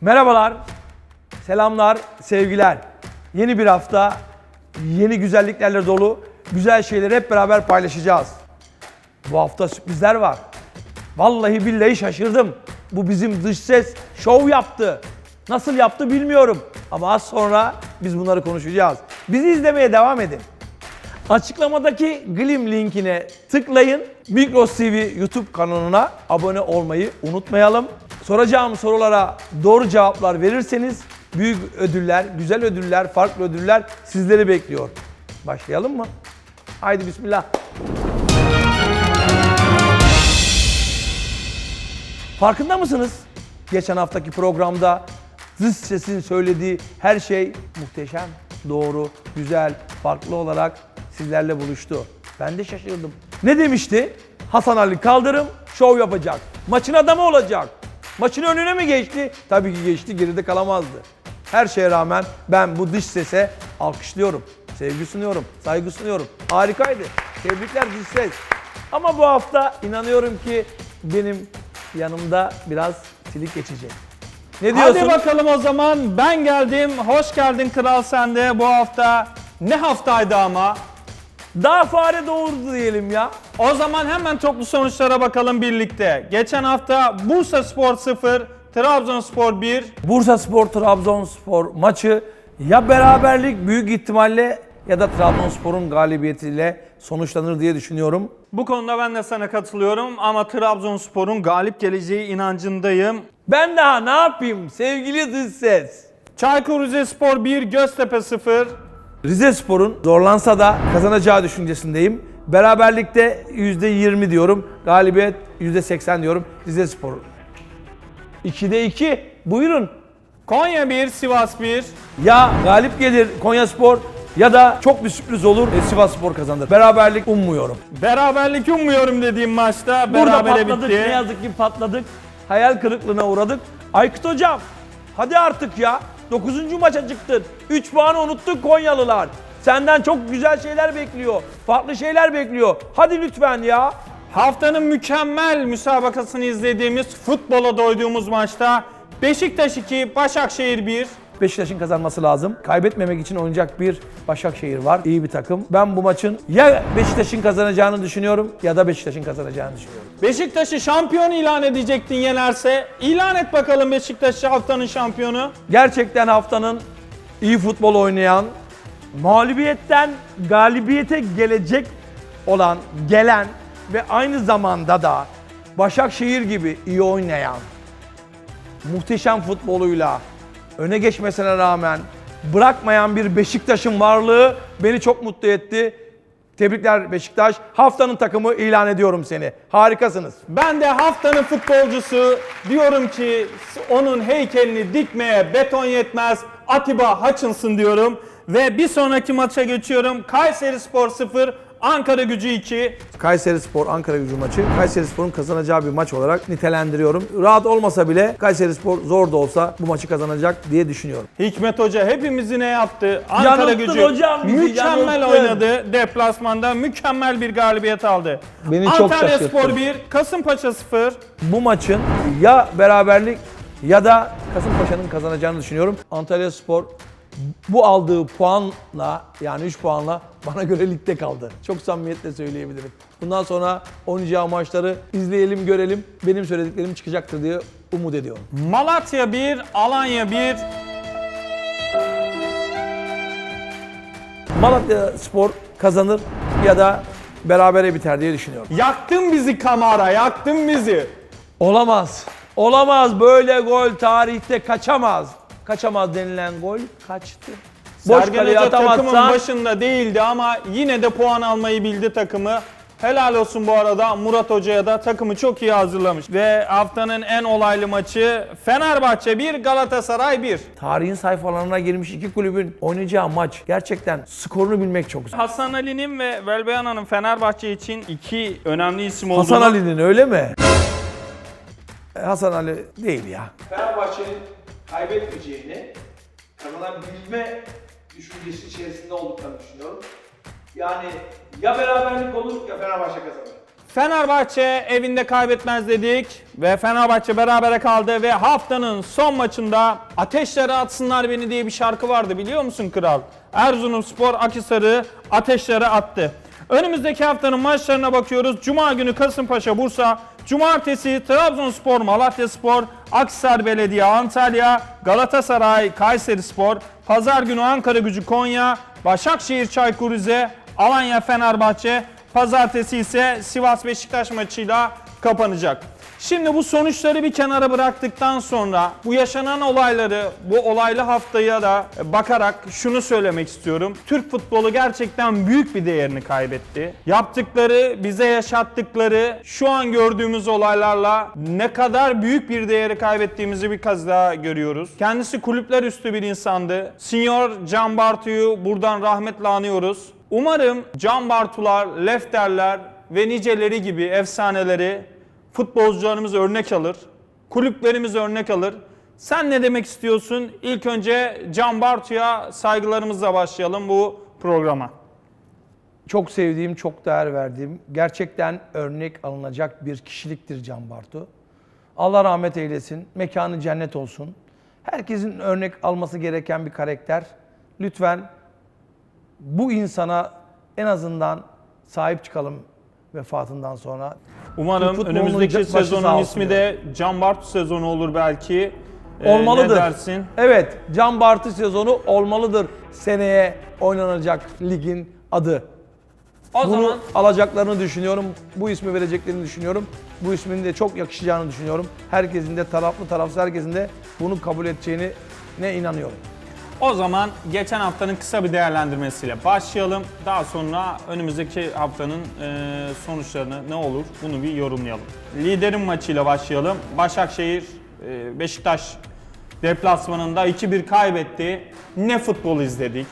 Merhabalar, selamlar, sevgiler. Yeni bir hafta, yeni güzelliklerle dolu güzel şeyleri hep beraber paylaşacağız. Bu hafta sürprizler var. Vallahi billahi şaşırdım. Bu bizim dış ses şov yaptı. Nasıl yaptı bilmiyorum. Ama az sonra biz bunları konuşacağız. Bizi izlemeye devam edin. Açıklamadaki Glim linkine tıklayın. Migros TV YouTube kanalına abone olmayı unutmayalım. Soracağım sorulara doğru cevaplar verirseniz büyük ödüller, güzel ödüller, farklı ödüller sizleri bekliyor. Başlayalım mı? Haydi bismillah. Farkında mısınız? Geçen haftaki programda Dış Ses'in söylediği her şey muhteşem, doğru, güzel, farklı olarak sizlerle buluştu. Ben de şaşırdım. Ne demişti? Hasan Ali Kaldırım şov yapacak. Maçın adamı olacak. Maçın önüne mi geçti? Tabii ki geçti, geride kalamazdı. Her şeye rağmen ben bu dış sese alkışlıyorum. Sevgi sunuyorum, saygı sunuyorum. Harikaydı. Tebrikler dış ses. Ama bu hafta inanıyorum ki benim yanımda biraz silik geçecek. Ne diyorsun? Hadi bakalım o zaman ben geldim. Hoş geldin Kral Sende. Bu hafta ne haftaydı ama? Daha fare doğurdu diyelim ya. O zaman hemen toplu sonuçlara bakalım birlikte. Geçen hafta Bursa Spor 0, Trabzonspor 1. Bursa Spor Trabzonspor maçı ya beraberlik büyük ihtimalle ya da Trabzonspor'un galibiyetiyle sonuçlanır diye düşünüyorum. Bu konuda ben de sana katılıyorum ama Trabzonspor'un galip geleceği inancındayım. Ben daha ne yapayım sevgili dış ses? Çaykur Rizespor 1, Göztepe 0. Rize Spor'un zorlansa da kazanacağı düşüncesindeyim. Beraberlikte %20 diyorum. Galibiyet %80 diyorum. Rize Spor. 2'de 2. Buyurun. Konya 1, Sivas 1. Ya galip gelir Konya Spor ya da çok bir sürpriz olur e, Sivas Spor kazanır. Beraberlik ummuyorum. Beraberlik ummuyorum dediğim maçta Burada berabere patladık. bitti. Ne yazık ki patladık. Hayal kırıklığına uğradık. Aykut Hocam hadi artık ya. 9. maça çıktın. 3 puanı unuttuk Konyalılar. Senden çok güzel şeyler bekliyor. Farklı şeyler bekliyor. Hadi lütfen ya. Haftanın mükemmel müsabakasını izlediğimiz futbola doyduğumuz maçta Beşiktaş 2, Başakşehir 1. Beşiktaş'ın kazanması lazım. Kaybetmemek için oynayacak bir Başakşehir var. İyi bir takım. Ben bu maçın ya Beşiktaş'ın kazanacağını düşünüyorum ya da Beşiktaş'ın kazanacağını düşünüyorum. Beşiktaş'ı şampiyon ilan edecektin yenerse. İlan et bakalım Beşiktaş'ı haftanın şampiyonu. Gerçekten haftanın iyi futbol oynayan, mağlubiyetten galibiyete gelecek olan, gelen ve aynı zamanda da Başakşehir gibi iyi oynayan, muhteşem futboluyla öne geçmesine rağmen bırakmayan bir Beşiktaş'ın varlığı beni çok mutlu etti. Tebrikler Beşiktaş. Haftanın takımı ilan ediyorum seni. Harikasınız. Ben de haftanın futbolcusu diyorum ki onun heykelini dikmeye beton yetmez. Atiba Hutchinson diyorum. Ve bir sonraki maça geçiyorum. Kayseri Spor 0, Ankara Gücü 2. Kayseri Spor Ankara gücü maçı Kayseri Spor'un kazanacağı bir maç olarak nitelendiriyorum. Rahat olmasa bile Kayseri Spor zor da olsa bu maçı kazanacak diye düşünüyorum. Hikmet Hoca hepimizi ne yaptı? Ankara Yanılttın Gücü hocam bizi, mükemmel yanılttın. oynadı. Deplasmanda mükemmel bir galibiyet aldı. Beni çok Antalya şaşırttı. Spor 1, Kasımpaşa 0. Bu maçın ya beraberlik ya da Kasımpaşa'nın kazanacağını düşünüyorum. Antalya Spor bu aldığı puanla yani 3 puanla bana göre ligde kaldı. Çok samimiyetle söyleyebilirim. Bundan sonra oynayacağı maçları izleyelim, görelim. Benim söylediklerim çıkacaktır diye umut ediyorum. Malatya 1, Alanya 1. Malatya Spor kazanır ya da berabere biter diye düşünüyorum. Yaktın bizi Kamara, yaktın bizi. Olamaz. Olamaz. Böyle gol tarihte kaçamaz. Kaçamaz denilen gol kaçtı. Boş Sergen kaleye Hoca takımın atamazsan başında değildi ama yine de puan almayı bildi takımı. Helal olsun bu arada Murat Hoca'ya da takımı çok iyi hazırlamış. Ve haftanın en olaylı maçı Fenerbahçe 1, Galatasaray 1. tarihin sayfalarına girmiş iki kulübün oynayacağı maç gerçekten skorunu bilmek çok güzel. Hasan Ali'nin ve Velbeyana'nın Fenerbahçe için iki önemli isim olduğunu... Hasan Ali'nin öyle mi? E, Hasan Ali değil ya. Fenerbahçe'nin kaybetmeyeceğini, kazanabilme düşüncesi içerisinde olduklarını düşünüyorum. Yani ya beraberlik olur ya Fenerbahçe kazanır. Fenerbahçe evinde kaybetmez dedik ve Fenerbahçe berabere kaldı ve haftanın son maçında Ateşlere Atsınlar Beni diye bir şarkı vardı biliyor musun kral? Erzurumspor Akhisar'ı ateşlere attı. Önümüzdeki haftanın maçlarına bakıyoruz. Cuma günü Kasımpaşa Bursa, Cumartesi Trabzonspor Malatyaspor, Akhisar Belediye Antalya, Galatasaray Kayseri Spor, Pazar günü Ankara Gücü Konya, Başakşehir Çaykur Rize, Alanya Fenerbahçe, Pazartesi ise Sivas Beşiktaş maçıyla kapanacak. Şimdi bu sonuçları bir kenara bıraktıktan sonra bu yaşanan olayları, bu olaylı haftaya da bakarak şunu söylemek istiyorum. Türk futbolu gerçekten büyük bir değerini kaybetti. Yaptıkları, bize yaşattıkları, şu an gördüğümüz olaylarla ne kadar büyük bir değeri kaybettiğimizi bir kez daha görüyoruz. Kendisi kulüpler üstü bir insandı. Senior Can Bartu'yu buradan rahmetle anıyoruz. Umarım Can Bartular, Lefterler ve niceleri gibi efsaneleri futbolcularımız örnek alır. Kulüplerimiz örnek alır. Sen ne demek istiyorsun? İlk önce Can Bartu'ya saygılarımızla başlayalım bu programa. Çok sevdiğim, çok değer verdiğim, gerçekten örnek alınacak bir kişiliktir Can Bartu. Allah rahmet eylesin, mekanı cennet olsun. Herkesin örnek alması gereken bir karakter. Lütfen bu insana en azından sahip çıkalım vefatından sonra. Umarım Türk futbolunun önümüzdeki başı sağ sezonun olsun ismi de Can Bartu sezonu olur belki. Ee, Olmalıdır. Ne dersin? Evet, Can Bartu sezonu olmalıdır seneye oynanacak ligin adı. O Bunu zaman alacaklarını düşünüyorum. Bu ismi vereceklerini düşünüyorum. Bu ismin de çok yakışacağını düşünüyorum. Herkesin de taraflı tarafsız herkesin de bunu kabul edeceğini ne inanıyorum. O zaman geçen haftanın kısa bir değerlendirmesiyle başlayalım. Daha sonra önümüzdeki haftanın e, sonuçlarını ne olur bunu bir yorumlayalım. Liderin maçıyla başlayalım. Başakşehir e, Beşiktaş deplasmanında 2-1 kaybetti. Ne futbol izledik?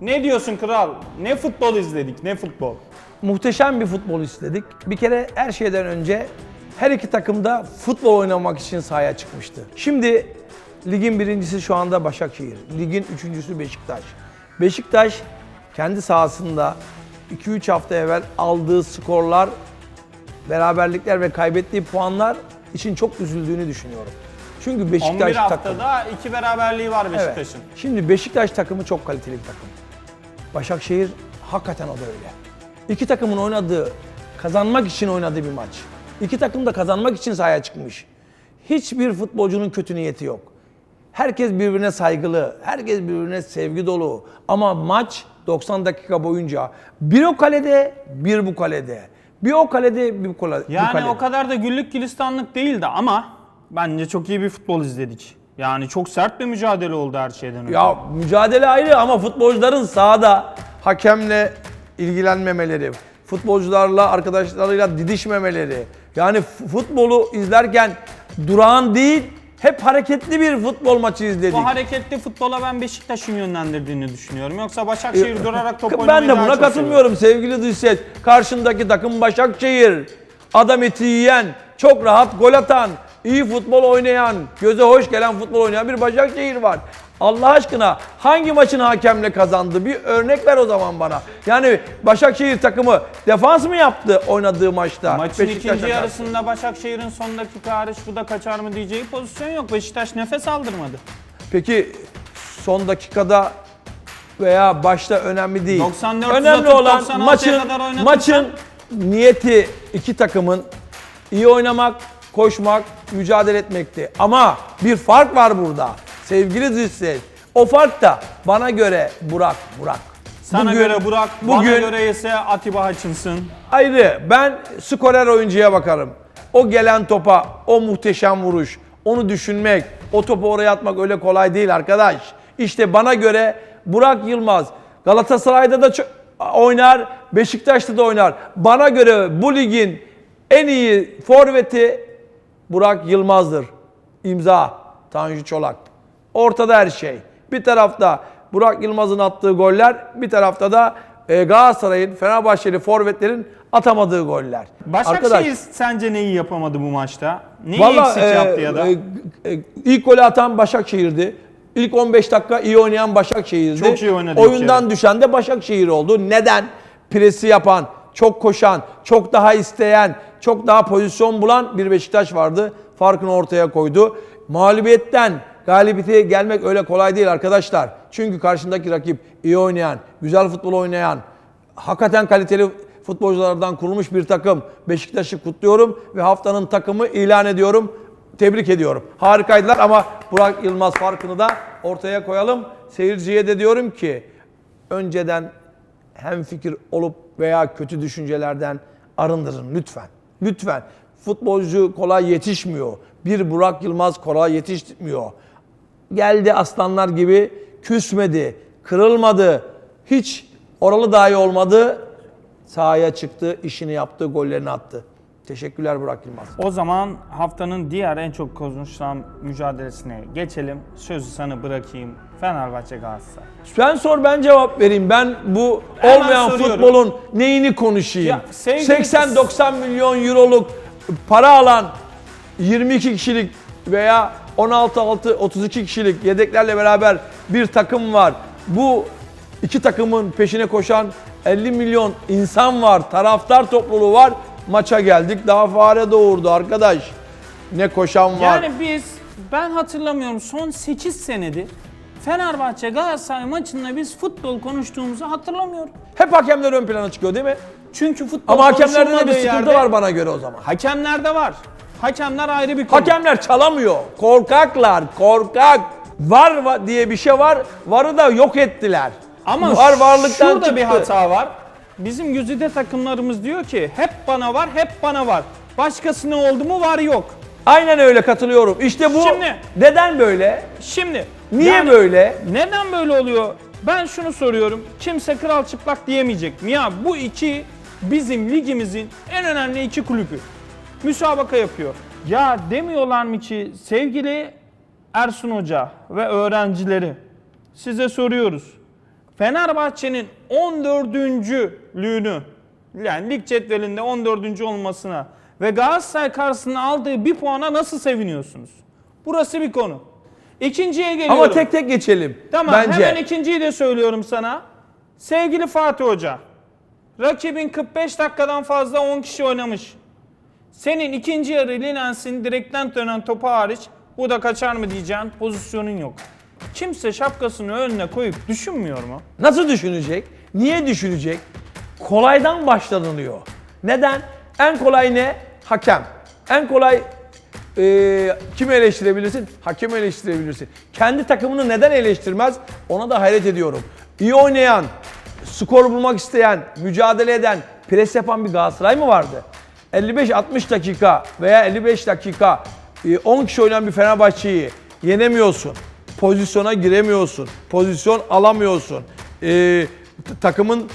Ne diyorsun kral? Ne futbol izledik? Ne futbol? Muhteşem bir futbol istedik. Bir kere her şeyden önce her iki takım da futbol oynamak için sahaya çıkmıştı. Şimdi ligin birincisi şu anda Başakşehir. Ligin üçüncüsü Beşiktaş. Beşiktaş kendi sahasında 2-3 hafta evvel aldığı skorlar, beraberlikler ve kaybettiği puanlar için çok üzüldüğünü düşünüyorum. Çünkü 11 Beşiktaş takımı... haftada 2 beraberliği var Evet. Beşiktaş'ın. Şimdi Beşiktaş takımı çok kaliteli bir takım. Başakşehir hakikaten o da öyle. İki takımın oynadığı, kazanmak için oynadığı bir maç. İki takım da kazanmak için sahaya çıkmış. Hiçbir futbolcunun kötü niyeti yok. Herkes birbirine saygılı, herkes birbirine sevgi dolu. Ama maç 90 dakika boyunca bir o kalede, bir bu kalede. Bir o kalede, bir bu kale- bu Yani kalede. o kadar da güllük gülistanlık değildi ama bence çok iyi bir futbol izledik. Yani çok sert bir mücadele oldu her şeyden önce. Ya mücadele ayrı ama futbolcuların sahada hakemle ilgilenmemeleri, futbolcularla, arkadaşlarıyla didişmemeleri. Yani futbolu izlerken durağan değil, hep hareketli bir futbol maçı izledik. Bu hareketli futbola ben Beşiktaş'ın yönlendirdiğini düşünüyorum. Yoksa Başakşehir durarak top Ben oynamayı de daha buna çok katılmıyorum sevgili Dışset. Karşındaki takım Başakşehir. Adam eti yiyen, çok rahat gol atan, iyi futbol oynayan, göze hoş gelen futbol oynayan bir Başakşehir var. Allah aşkına hangi maçın hakemle kazandı? Bir örnek ver o zaman bana. Yani Başakşehir takımı defans mı yaptı oynadığı maçta? Maçın Beşiktaş'a ikinci karşı? yarısında Başakşehir'in son dakika hariç bu da kaçar mı diyeceği pozisyon yok. Beşiktaş nefes aldırmadı. Peki son dakikada veya başta önemli değil. 94 önemli olan 96'ya maçın maçın niyeti iki takımın iyi oynamak, koşmak, mücadele etmekti. Ama bir fark var burada. Sevgili Züsset. O fark da bana göre Burak, Burak. Sana Bugün- göre Burak, bana bugün göre ise Atiba Hutchinson. ayrı. Ben skorer oyuncuya bakarım. O gelen topa, o muhteşem vuruş, onu düşünmek, o topu oraya atmak öyle kolay değil arkadaş. İşte bana göre Burak Yılmaz Galatasaray'da da oynar, Beşiktaş'ta da oynar. Bana göre bu ligin en iyi forveti Burak Yılmaz'dır. İmza Tanju Çolak. Ortada her şey. Bir tarafta Burak Yılmaz'ın attığı goller, bir tarafta da e, Galatasaray'ın, Fenerbahçeli forvetlerin atamadığı goller. Başakşehir sence neyi yapamadı bu maçta? Neyi Vallahi, eksik e, yaptı ya da? e, e, ilk golü atan Başakşehir'di. İlk 15 dakika iyi oynayan Başakşehir'di. Çok iyi oynadı Oyundan düşen de Başakşehir oldu. Neden? Presi yapan, çok koşan, çok daha isteyen, çok daha pozisyon bulan bir Beşiktaş vardı. Farkını ortaya koydu. Mağlubiyetten galibiyete gelmek öyle kolay değil arkadaşlar. Çünkü karşındaki rakip iyi oynayan, güzel futbol oynayan, hakikaten kaliteli futbolculardan kurulmuş bir takım. Beşiktaş'ı kutluyorum ve haftanın takımı ilan ediyorum. Tebrik ediyorum. Harikaydılar ama Burak Yılmaz farkını da ortaya koyalım. Seyirciye de diyorum ki önceden hem fikir olup veya kötü düşüncelerden arındırın lütfen. Lütfen. Futbolcu kolay yetişmiyor. Bir Burak Yılmaz kolay yetişmiyor. Geldi aslanlar gibi küsmedi, kırılmadı. Hiç oralı dahi olmadı. Sahaya çıktı, işini yaptı, gollerini attı. Teşekkürler Burak Yılmaz. O zaman haftanın diğer en çok konuşulan mücadelesine geçelim. Sözü sana bırakayım. Fenerbahçe Galatasaray. Sen sor ben cevap vereyim. Ben bu Hemen olmayan soruyorum. futbolun neyini konuşayım? Sevgili 80-90 milyon euroluk para alan 22 kişilik veya 16-6-32 kişilik yedeklerle beraber bir takım var. Bu iki takımın peşine koşan 50 milyon insan var, taraftar topluluğu var. Maça geldik. Daha fare doğurdu arkadaş. Ne koşan var. Yani biz ben hatırlamıyorum son 8 senedir Fenerbahçe Galatasaray maçında biz futbol konuştuğumuzu hatırlamıyorum. Hep hakemler ön plana çıkıyor değil mi? Çünkü futbol Ama hakemlerde de bir konuşulmadığı sıkıntı yerde- var bana göre o zaman. Hakemlerde var. Hakemler ayrı bir konu. Hakemler çalamıyor. Korkaklar, korkak. Var va- diye bir şey var. Varı da yok ettiler. Ama var varlıktan şurada çıktı. bir hata var. Bizim güzide takımlarımız diyor ki hep bana var, hep bana var. Başkasına oldu mu var yok. Aynen öyle katılıyorum. İşte bu Şimdi- neden böyle? Şimdi Niye yani böyle? Neden böyle oluyor? Ben şunu soruyorum. Kimse kral çıplak diyemeyecek mi? Ya bu iki bizim ligimizin en önemli iki kulübü. Müsabaka yapıyor. Ya demiyorlar mı ki sevgili Ersun Hoca ve öğrencileri size soruyoruz. Fenerbahçe'nin 14.lüğünü yani lig cetvelinde 14. olmasına ve Galatasaray karşısında aldığı bir puana nasıl seviniyorsunuz? Burası bir konu. İkinciye geliyorum. Ama tek tek geçelim. Tamam Bence. hemen ikinciyi de söylüyorum sana. Sevgili Fatih Hoca. Rakibin 45 dakikadan fazla 10 kişi oynamış. Senin ikinci yarı Linens'in direkten dönen topu hariç bu da kaçar mı diyeceğin pozisyonun yok. Kimse şapkasını önüne koyup düşünmüyor mu? Nasıl düşünecek? Niye düşünecek? Kolaydan başlanılıyor. Neden? En kolay ne? Hakem. En kolay e, kimi eleştirebilirsin? Hakemi eleştirebilirsin. Kendi takımını neden eleştirmez? Ona da hayret ediyorum. İyi oynayan, skor bulmak isteyen, mücadele eden, pres yapan bir Galatasaray mı vardı? 55-60 dakika veya 55 dakika e, 10 kişi oynayan bir Fenerbahçe'yi yenemiyorsun. Pozisyona giremiyorsun. Pozisyon alamıyorsun. E, takımın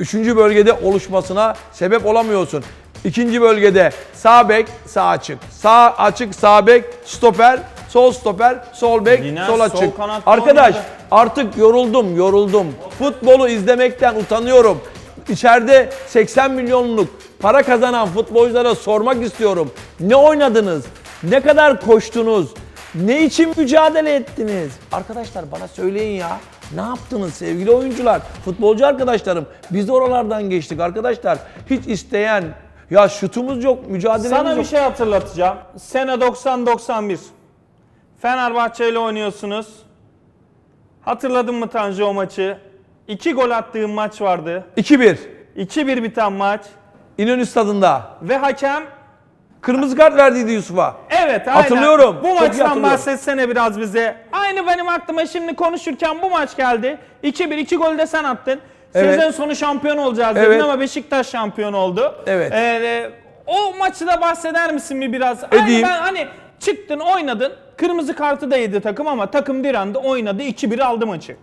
3. bölgede oluşmasına sebep olamıyorsun. İkinci bölgede sağ bek, sağ açık. Sağ açık, sağ bek, stoper, sol stoper, sol bek, Yine sol sol açık. kanatta Arkadaş oynadı. artık yoruldum, yoruldum. Futbolu izlemekten utanıyorum. İçeride 80 milyonluk para kazanan futbolculara sormak istiyorum. Ne oynadınız? Ne kadar koştunuz? Ne için mücadele ettiniz? Arkadaşlar bana söyleyin ya. Ne yaptınız sevgili oyuncular? Futbolcu arkadaşlarım. Biz de oralardan geçtik arkadaşlar. Hiç isteyen ya şutumuz yok, mücadelemiz Sana yok. bir şey hatırlatacağım. Sene 90-91. Fenerbahçe ile oynuyorsunuz. Hatırladın mı Tanju o maçı? İki gol attığın maç vardı. 2-1. 2-1 biten maç. İnönü stadında. Ve hakem Kırmızı kart verdiydi Yusuf'a. Evet aynen. Hatırlıyorum. Bu Çok iyi maçtan hatırlıyorum. bahsetsene biraz bize. Aynı benim aklıma şimdi konuşurken bu maç geldi. 2-1 2 gol de sen attın. Evet. Sezon sonu şampiyon olacağız dedin Evet. ama Beşiktaş şampiyon oldu. Evet. Ee, e, o maçı da bahseder misin bir biraz? Edeyim. Aynı ben hani çıktın oynadın. Kırmızı kartı da yedi takım ama takım bir anda oynadı 2-1 aldı maçı.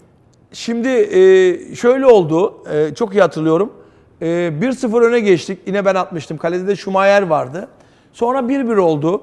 Şimdi e, şöyle oldu, e, çok iyi hatırlıyorum. E, 1-0 öne geçtik, yine ben atmıştım. Kalede de Schumacher vardı. Sonra 1-1 oldu.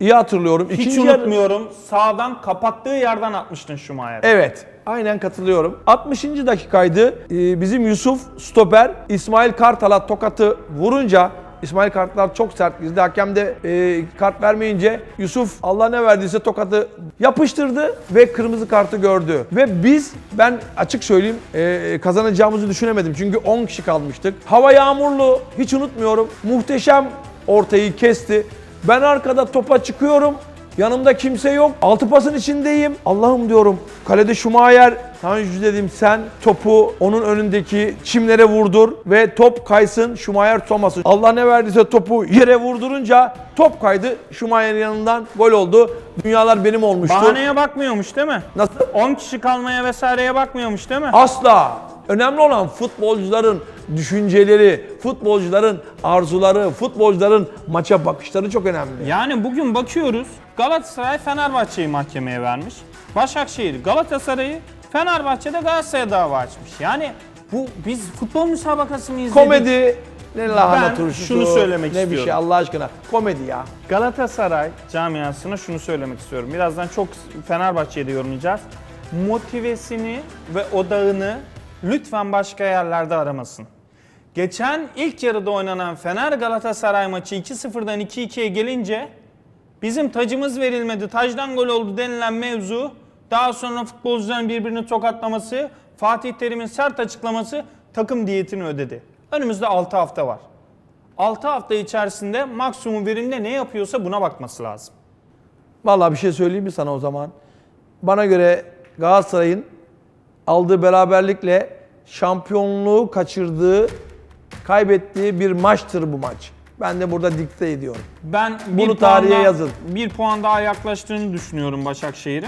İyi hatırlıyorum. Hiç İkinci unutmuyorum. Sağdan kapattığı yerden atmıştın Schumacher'ı. Evet, aynen katılıyorum. 60. dakikaydı. E, bizim Yusuf stoper İsmail Kartal'a tokatı vurunca İsmail kartlar çok sert girdi. Hakem de e, kart vermeyince Yusuf Allah ne verdiyse tokatı yapıştırdı ve kırmızı kartı gördü. Ve biz ben açık söyleyeyim e, kazanacağımızı düşünemedim. Çünkü 10 kişi kalmıştık. Hava yağmurlu hiç unutmuyorum. Muhteşem ortayı kesti. Ben arkada topa çıkıyorum. Yanımda kimse yok. Altı pasın içindeyim. Allah'ım diyorum. Kalede Schumacher. Tanju dedim sen topu onun önündeki çimlere vurdur ve top kaysın Schumacher Thomas'ın. Allah ne verdiyse topu yere vurdurunca top kaydı. Schumacher'in yanından gol oldu. Dünyalar benim olmuştu. Bahaneye bakmıyormuş değil mi? Nasıl? 10 kişi kalmaya vesaireye bakmıyormuş değil mi? Asla. Önemli olan futbolcuların düşünceleri, futbolcuların arzuları, futbolcuların maça bakışları çok önemli. Yani bugün bakıyoruz Galatasaray Fenerbahçe'yi mahkemeye vermiş. Başakşehir Galatasaray'ı Fenerbahçe'de Galatasaray'a dava açmış. Yani bu biz futbol müsabakası mı izledik? Komedi ne lahana Ben turşusu, şunu söylemek ne bir istiyorum. şey Allah aşkına. Komedi ya. Galatasaray camiasına şunu söylemek istiyorum. Birazdan çok Fenerbahçe'yi de yorumlayacağız. Motivesini ve odağını lütfen başka yerlerde aramasın. Geçen ilk yarıda oynanan Fener Galatasaray maçı 2-0'dan 2-2'ye gelince bizim tacımız verilmedi, tacdan gol oldu denilen mevzu daha sonra futbolcuların birbirini tokatlaması, Fatih Terim'in sert açıklaması takım diyetini ödedi. Önümüzde 6 hafta var. 6 hafta içerisinde maksimum verimde ne yapıyorsa buna bakması lazım. Vallahi bir şey söyleyeyim mi sana o zaman? Bana göre Galatasaray'ın aldığı beraberlikle şampiyonluğu kaçırdığı, kaybettiği bir maçtır bu maç. Ben de burada dikte ediyorum. Ben Bunu puan tarihe daha- yazın. Bir puan daha yaklaştığını düşünüyorum Başakşehir'e.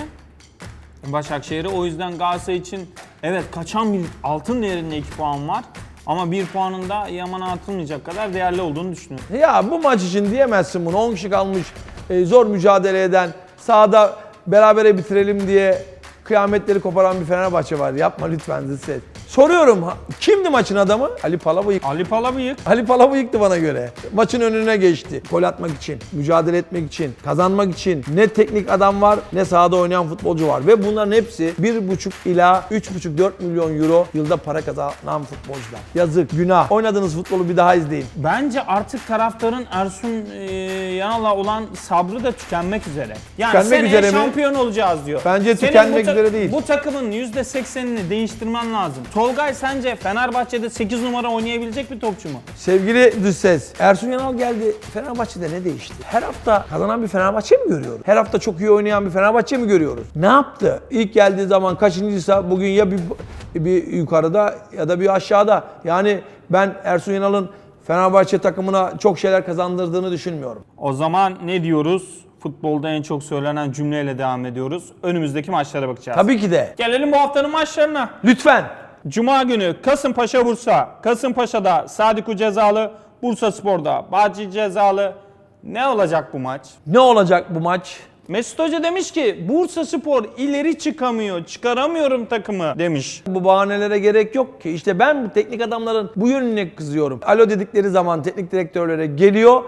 Başakşehir'e o yüzden Galatasaray için evet kaçan bir altın değerinde 2 puan var. Ama bir puanın da yamana atılmayacak kadar değerli olduğunu düşünüyorum. Ya bu maç için diyemezsin bunu. 10 kişi kalmış, e, zor mücadele eden, sahada berabere bitirelim diye kıyametleri koparan bir Fenerbahçe var. Yapma lütfen Zilset. Soruyorum, kimdi maçın adamı? Ali Palabıyık. Ali Palabıyık Ali Palabıyık'tı bana göre. Maçın önüne geçti. Gol atmak için, mücadele etmek için, kazanmak için ne teknik adam var ne sahada oynayan futbolcu var. Ve bunların hepsi 1,5 ila 3,5-4 milyon euro yılda para kazanan futbolcular. Yazık, günah. Oynadığınız futbolu bir daha izleyin. Bence artık taraftarın Ersun e, Yanal'a olan sabrı da tükenmek üzere. Yani Tükenmek seneye üzere mi? şampiyon olacağız diyor. Bence Senin tükenmek bu ta- üzere değil. Bu takımın %80'ini değiştirmen lazım. Tolgay sence Fenerbahçe'de 8 numara oynayabilecek bir topçu mu? Sevgili Düzses, Ersun Yanal geldi. Fenerbahçe'de ne değişti? Her hafta kazanan bir Fenerbahçe mi görüyoruz? Her hafta çok iyi oynayan bir Fenerbahçe mi görüyoruz? Ne yaptı? İlk geldiği zaman kaçıncıysa bugün ya bir, bir yukarıda ya da bir aşağıda. Yani ben Ersun Yanal'ın Fenerbahçe takımına çok şeyler kazandırdığını düşünmüyorum. O zaman ne diyoruz? Futbolda en çok söylenen cümleyle devam ediyoruz. Önümüzdeki maçlara bakacağız. Tabii ki de. Gelelim bu haftanın maçlarına. Lütfen. Cuma günü Kasımpaşa Bursa. Kasımpaşa'da Sadiku cezalı, Bursa Spor'da Bağcı cezalı. Ne olacak bu maç? Ne olacak bu maç? Mesut Hoca demiş ki Bursa Spor ileri çıkamıyor, çıkaramıyorum takımı demiş. Bu bahanelere gerek yok ki. İşte ben bu teknik adamların bu yönüne kızıyorum. Alo dedikleri zaman teknik direktörlere geliyor.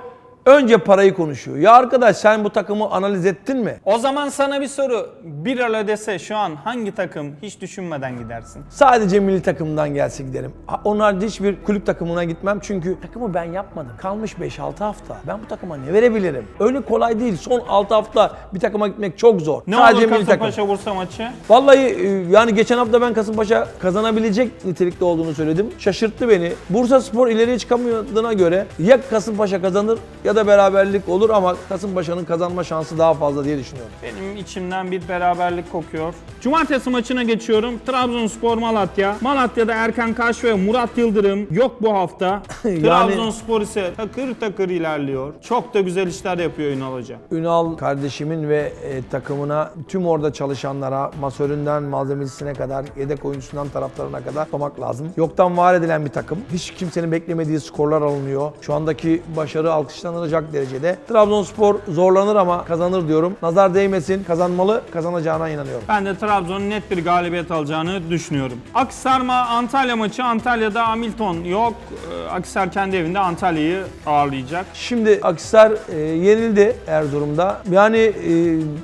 Önce parayı konuşuyor. Ya arkadaş sen bu takımı analiz ettin mi? O zaman sana bir soru. Bir alo dese şu an hangi takım hiç düşünmeden gidersin? Sadece milli takımdan gelse giderim. Haricinde hiçbir kulüp takımına gitmem çünkü takımı ben yapmadım. Kalmış 5-6 hafta. Ben bu takıma ne verebilirim? Öyle kolay değil. Son 6 hafta bir takıma gitmek çok zor. Ne Sadece olur. Kasımpaşa Bursa maçı? Vallahi e, yani geçen hafta ben Kasımpaşa kazanabilecek nitelikte olduğunu söyledim. Şaşırttı beni. Bursa Spor ileriye çıkamadığına göre ya Kasımpaşa kazanır ya da beraberlik olur ama Kasımpaşa'nın kazanma şansı daha fazla diye düşünüyorum. Benim içimden bir beraberlik kokuyor. Cumartesi maçına geçiyorum. Trabzonspor Malatya. Malatya'da Erkan Kaş ve Murat Yıldırım yok bu hafta. Trabzonspor ise takır takır ilerliyor. Çok da güzel işler yapıyor Ünal Hoca. Ünal kardeşimin ve e, takımına tüm orada çalışanlara masöründen malzemecisine kadar yedek oyuncusundan taraftarına kadar tutmak lazım. Yoktan var edilen bir takım. Hiç kimsenin beklemediği skorlar alınıyor. Şu andaki başarı alkışlanılacak derecede. Trabzonspor zorlanır ama kazanır diyorum. Nazar değmesin. Kazanmalı. Kazanacağına inanıyorum. Ben de Trabzon'un net bir galibiyet alacağını düşünüyorum. Aksarma Antalya maçı. Antalya'da Hamilton yok. Ee, Aksar kendi evinde Antalya'yı ağırlayacak. Şimdi Akhisar e, yenildi Erzurum'da. Yani e,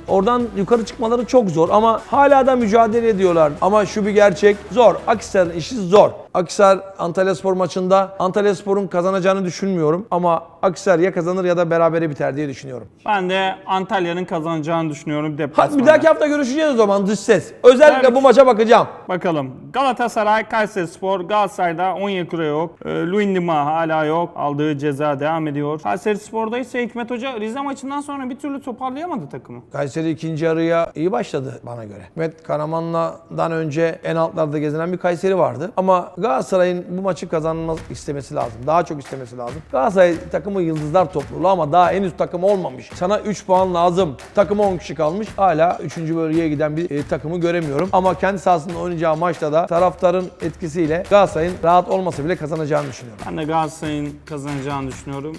oradan yukarı çıkmaları çok zor ama hala da mücadele ediyorlar. Ama şu bir gerçek zor. Akhisar'ın işi zor. Akhisar Antalyaspor maçında Antalyaspor'un kazanacağını düşünmüyorum ama Akhisar ya kazanır ya da berabere biter diye düşünüyorum. Ben de Antalya'nın kazanacağını düşünüyorum deplasmanda. bir dahaki hafta görüşeceğiz o zaman dış ses. Özellikle Evet. bu maça bakacağım. Bakalım. Galatasaray, Kayserispor, Galatasaray'da Onyekuru yok. E, Luindima hala yok. Aldığı ceza devam ediyor. Kayserispor'da ise Hikmet Hoca Rize maçından sonra bir türlü toparlayamadı takımı. Kayseri ikinci yarıya iyi başladı bana göre. Mehmet Karamanlı'dan önce en altlarda gezinen bir Kayseri vardı. Ama Galatasaray'ın bu maçı kazanmak istemesi lazım. Daha çok istemesi lazım. Galatasaray takımı yıldızlar topluluğu ama daha henüz takım olmamış. Sana 3 puan lazım. Takıma 10 kişi kalmış. Hala 3. bölgeye giden bir e, takımı göremiyorum. Ama kendi sahasında oynayacağı maçta da taraftarın etkisiyle Galatasaray'ın rahat olmasa bile kazanacağını düşünüyorum. Ben de Galatasaray'ın kazanacağını düşünüyorum.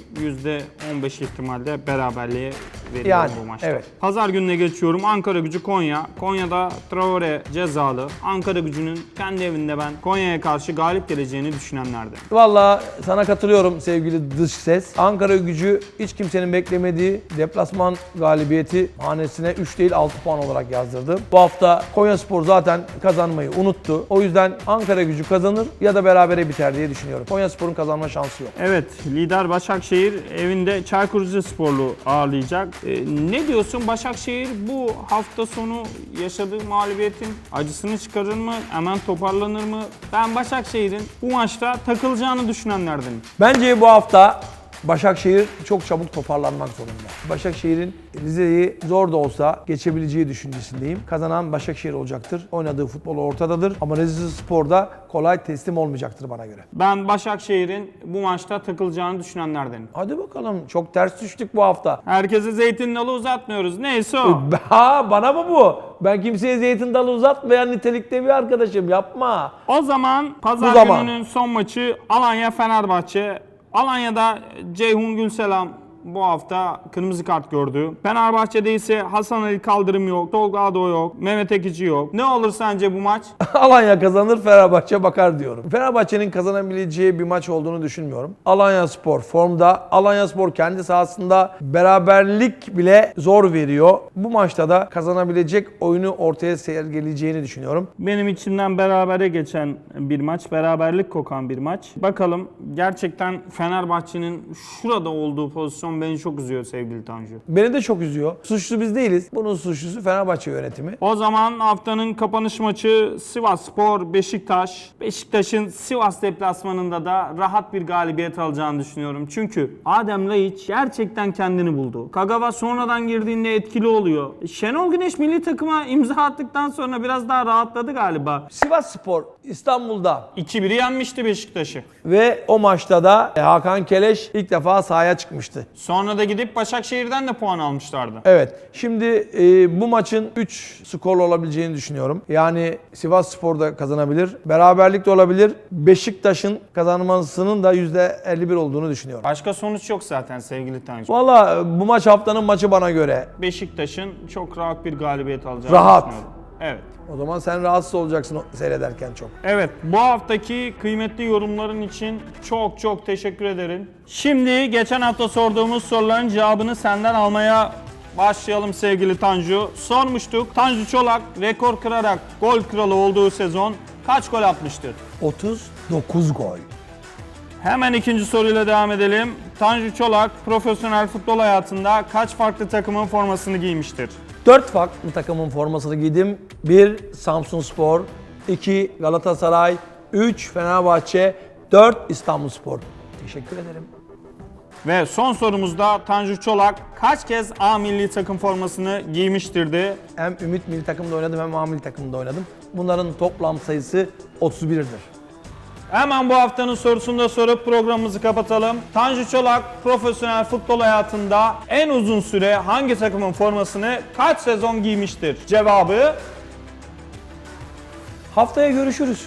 %15 ihtimalle beraberliğe veriyorum Yani, bu maçta. evet. Pazar gününe geçiyorum. Ankara gücü Konya. Konya'da Traore cezalı. Ankara gücünün kendi evinde ben Konya'ya karşı galip geleceğini düşünenlerden. Valla sana katılıyorum sevgili dış ses. Ankara gücü hiç kimsenin beklemediği deplasman galibiyeti hanesine 3 değil 6 puan olarak yazdırdı. Bu hafta Konyaspor zaten kazanmayı unuttu. O yüzden Ankara gücü kazanır ya da berabere biter diye düşünüyorum. Konyaspor'un kazanma şansı yok. Evet, lider Başakşehir evinde Çaykur Rizesporlu ağırlayacak. Ee, ne diyorsun Başakşehir bu hafta sonu yaşadığı mağlubiyetin acısını çıkarır mı? Hemen toparlanır mı? Ben Başakşehir'in bu maçta takılacağını düşünenlerdenim. Bence bu hafta Başakşehir çok çabuk toparlanmak zorunda. Başakşehir'in Rize'yi zor da olsa geçebileceği düşüncesindeyim. Kazanan Başakşehir olacaktır. Oynadığı futbol ortadadır. Ama Rize Spor'da kolay teslim olmayacaktır bana göre. Ben Başakşehir'in bu maçta takılacağını düşünenlerdenim. Hadi bakalım çok ters düştük bu hafta. Herkese zeytin dalı uzatmıyoruz. Neyse o. Ha bana mı bu? Ben kimseye zeytin dalı uzatmayan nitelikte bir arkadaşım yapma. O zaman pazar Bu zaman. gününün son maçı Alanya Fenerbahçe. Alanya'da Ceyhun Gülselam bu hafta kırmızı kart gördü. Fenerbahçe'de ise Hasan Ali Kaldırım yok, Tolga Ado yok, Mehmet Ekici yok. Ne olur sence bu maç? Alanya kazanır Fenerbahçe bakar diyorum. Fenerbahçe'nin kazanabileceği bir maç olduğunu düşünmüyorum. Alanya Spor formda. Alanya Spor kendi sahasında beraberlik bile zor veriyor. Bu maçta da kazanabilecek oyunu ortaya sergileyeceğini düşünüyorum. Benim içimden berabere geçen bir maç, beraberlik kokan bir maç. Bakalım gerçekten Fenerbahçe'nin şurada olduğu pozisyon beni çok üzüyor sevgili Tanju. Beni de çok üzüyor. Suçlu biz değiliz. Bunun suçlusu Fenerbahçe yönetimi. O zaman haftanın kapanış maçı Sivas Spor Beşiktaş. Beşiktaş'ın Sivas deplasmanında da rahat bir galibiyet alacağını düşünüyorum. Çünkü Adem Laiç gerçekten kendini buldu. Kagawa sonradan girdiğinde etkili oluyor. Şenol Güneş milli takıma imza attıktan sonra biraz daha rahatladı galiba. Sivas Spor İstanbul'da 2-1 yenmişti Beşiktaş'ı. ve o maçta da Hakan Keleş ilk defa sahaya çıkmıştı. Sonra da gidip Başakşehir'den de puan almışlardı. Evet. Şimdi e, bu maçın 3 skorlu olabileceğini düşünüyorum. Yani Sivas Spor da kazanabilir. Beraberlik de olabilir. Beşiktaş'ın kazanmasının da %51 olduğunu düşünüyorum. Başka sonuç yok zaten sevgili Tanju. Valla e, bu maç haftanın maçı bana göre. Beşiktaş'ın çok rahat bir galibiyet alacağını Rahat. düşünüyorum. Evet. O zaman sen rahatsız olacaksın seyrederken çok. Evet, bu haftaki kıymetli yorumların için çok çok teşekkür ederim. Şimdi geçen hafta sorduğumuz soruların cevabını senden almaya başlayalım sevgili Tanju. Sormuştuk, Tanju Çolak rekor kırarak gol kralı olduğu sezon kaç gol atmıştır? 39 gol. Hemen ikinci soruyla devam edelim. Tanju Çolak profesyonel futbol hayatında kaç farklı takımın formasını giymiştir? 4 farklı takımın formasını giydim. 1 Samsun Spor, 2 Galatasaray, 3 Fenerbahçe, 4 İstanbul Spor. Teşekkür ederim. Ve son sorumuzda Tanju Çolak kaç kez A milli takım formasını giymiştirdi? Hem Ümit milli takımda oynadım hem A milli takımda oynadım. Bunların toplam sayısı 31'dir. Hemen bu haftanın sorusunu da sorup programımızı kapatalım. Tanju Çolak profesyonel futbol hayatında en uzun süre hangi takımın formasını kaç sezon giymiştir? Cevabı Haftaya görüşürüz.